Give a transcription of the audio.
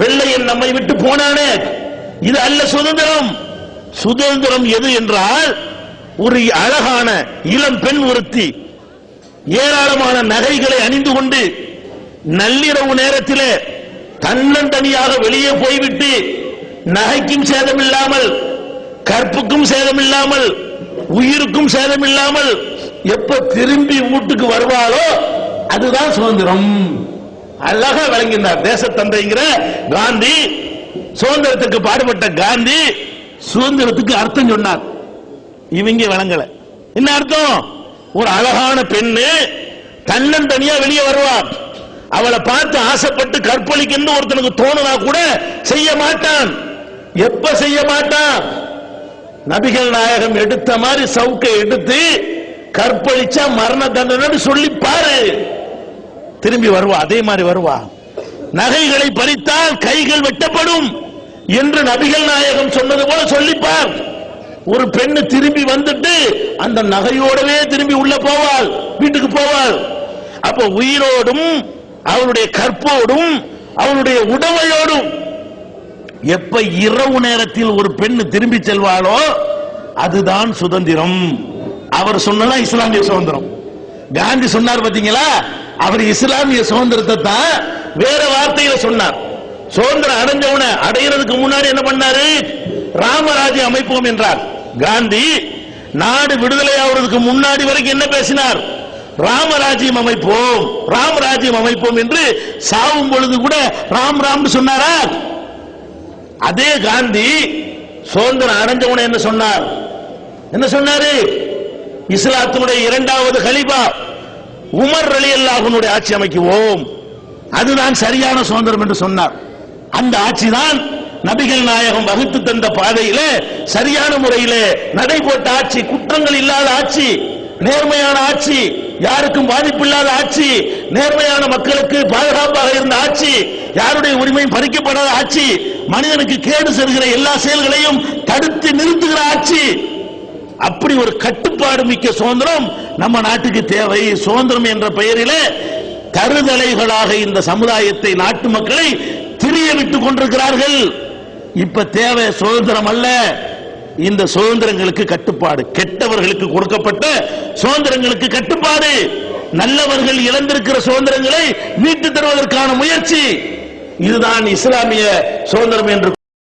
வெள்ளையன் நம்மை விட்டு போனானே. இது அல்ல சுதந்திரம். சுதந்திரம் எது என்றால் ஒரு அழகான இளம் பெண் ஒருத்தி ஏராளமான நகைகளை அணிந்து கொண்டு நள்ளிரவு நேரத்திலே தன்னந்தனியாக வெளியே போய்விட்டு நகைக்கும் சேதம் இல்லாமல் கற்புக்கும் சேதம் இல்லாமல் உயிருக்கும் சேதம் இல்லாமல் எப்ப திரும்பி வீட்டுக்கு வருவாளோ அதுதான் சுதந்திரம். அழகா விளங்கினார் தேசத்தந்தைங்கிற காந்தி. சுதந்திரத்துக்கு பாடுபட்ட காந்தி சுதந்திரத்துக்கு அர்த்தம் சொன்னார். இவங்க விளங்கல. என்ன அர்த்தம்? ஒரு அழகான பெண்ணு தன்னந்தனியா வெளியே வருவார் அவளை பார்த்து ஆசைப்பட்டு கற்பழிக்கணும்னு ஒருத்தனுக்கு தோணுனா கூட செய்ய மாட்டான். எப்ப செய்ய மாட்டான்? நபிகள் நாயகம் எடுத்த மாதிரி சவுக்கை எடுத்து கற்பழிச்சா மரண தண்டனை சொல்லி பாரு. திரும்பி வருவா அதே மாதிரி வருவா. நகைகளை பறித்தால் கைகள் வெட்டப்படும் என்று நபிகள் நாயகம் சொன்னது போல சொல்லிப்பார். ஒரு பெண்ணு திரும்பி வந்துட்டு அந்த நகையோடவே திரும்பி உள்ள போவாள் வீட்டுக்கு போவாள். அப்ப உயிரோடும் அவளுடைய கற்போடும் அவளுடைய உடமையோடும் எப்ப இரவு நேரத்தில் ஒரு பெண்ணு திரும்பி செல்வாளோ அதுதான் சுதந்திரம். அவர் சொன்னதான் இஸ்லாமிய சுதந்திரம். காந்தி சொன்னார் பாத்தீங்களா? அவர் இஸ்லாமிய சுதந்திரத்தை தான் வேற வார்த்தையில சொன்னார். சுதந்திரம் அடைஞ்சவன அடையிறதுக்கு முன்னாடி என்ன பண்ணாரு? ராமராஜ்ய அமைப்போம் என்றார். காந்தி நாடு விடுதலை ஆவதற்கு முன்னாடி வரைக்கும் என்ன பேசினார்? ராமராஜ்யம் அமைப்போம் ராமராஜ்யம் அமைப்போம் என்று சாவும் பொழுது கூட ராம் ராம் சொன்னாரா? அதே காந்தி சுதந்திரம் அடைஞ்சவன என்ன சொன்னார்? என்ன சொன்னாரு? இஸ்லாத்தினுடைய இரண்டாவது கலிபா உமர் அலி அல்லாஹனுடைய ஆட்சி அமைக்குவோம். அதுதான் சரியான சுதந்திரம் என்று சொன்னார். அந்த ஆட்சி தான் நபிகள் நாயகம் வகுத்து தந்த பாதையிலே சரியான முறையிலே நடைபோட்ட ஆட்சி குற்றங்கள் இல்லாத ஆட்சி நேர்மையான ஆட்சி யாருக்கும் பாதிப்பு இல்லாத ஆட்சி நேர்மையான மக்களுக்கு பாதுகாப்பாக இருந்த ஆட்சி யாருடைய உரிமையும் பறிக்கப்படாத ஆட்சி மனிதனுக்கு கேடு செல்கிற எல்லா செயல்களையும் தடுத்து நிறுத்துகிற ஆட்சி அப்படி ஒரு கட்டுப்பாடு மிக்க சுதந்திரம் நம்ம நாட்டுக்கு தேவை. சுதந்திரம் என்ற பெயரில தருதலைகளாக இந்த சமுதாயத்தை நாட்டு மக்களை திரிய விட்டுக் கொண்டிருக்கிறார்கள். இப்ப தேவை சுதந்திரம் அல்ல. இந்த சுதந்திரங்களுக்கு கட்டுப்பாடு. கெட்டவர்களுக்கு கொடுக்கப்பட்ட சுதந்திரங்களுக்கு கட்டுப்பாடு. நல்லவர்கள் இழந்திருக்கிற சுதந்திரங்களை மீட்டு தருவதற்கான முயற்சி. இதுதான் இஸ்லாமிய சுதந்திரம் என்று